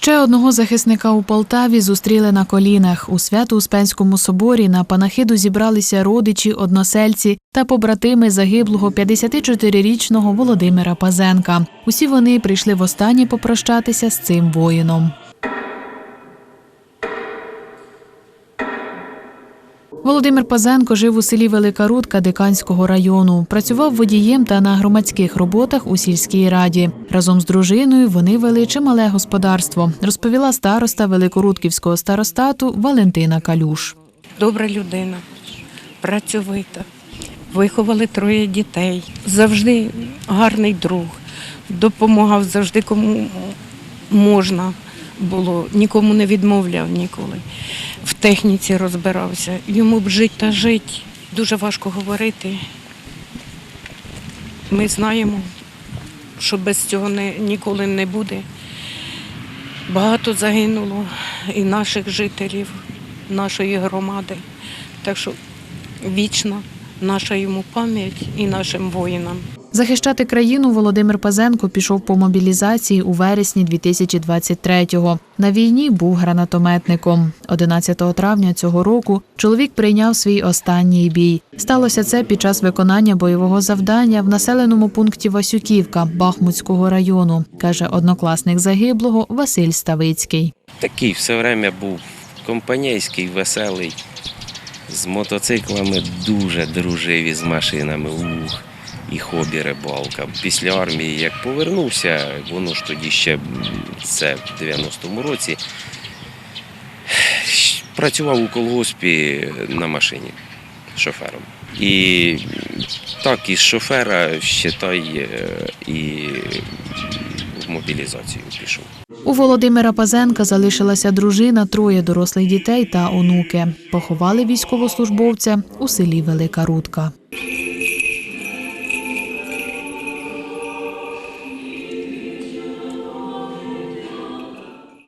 Ще одного захисника у Полтаві зустріли на колінах. У Свято-Успенському соборі на панахиду зібралися родичі, односельці та побратими загиблого 54-річного Володимира Пазенка. Усі вони прийшли востаннє попрощатися з цим воїном. Володимир Пазенко жив у селі Велика Рудка Диканського району. Працював водієм та на громадських роботах у сільській раді. Разом з дружиною вони вели чимале господарство, розповіла староста Великорудківського старостату Валентина Калюш. добра людина, працьовита. Виховали троє дітей. Завжди гарний друг. Допомагав завжди кому можна було, нікому не відмовляв ніколи. В техніці розбирався. Йому б жити та жити. Дуже важко говорити. Ми знаємо, що без цього не, ніколи не буде. Багато загинуло і наших жителів, нашої громади. Так що вічна наша йому пам'ять і нашим воїнам. Захищати країну Володимир Пазенко пішов по мобілізації у вересні 2023-го. На війні був гранатометником. 11 травня цього року чоловік прийняв свій останній бій. Сталося це під час виконання бойового завдання в населеному пункті Васюківка Бахмутського району, каже однокласник загиблого Василь Ставицький. Такий все время був компанійський, веселий. З мотоциклами дуже дружив із машинами. Ух, і хобі рибалка. Після армії, як повернувся, воно ж тоді ще це в 90-му році. Працював у колгоспі на машині шофером. І так, із шофера, считай, е, і в мобілізацію пішов. У Володимира Пазенка залишилася дружина, троє дорослих дітей та онуки. Поховали військовослужбовця у селі Велика Рудка.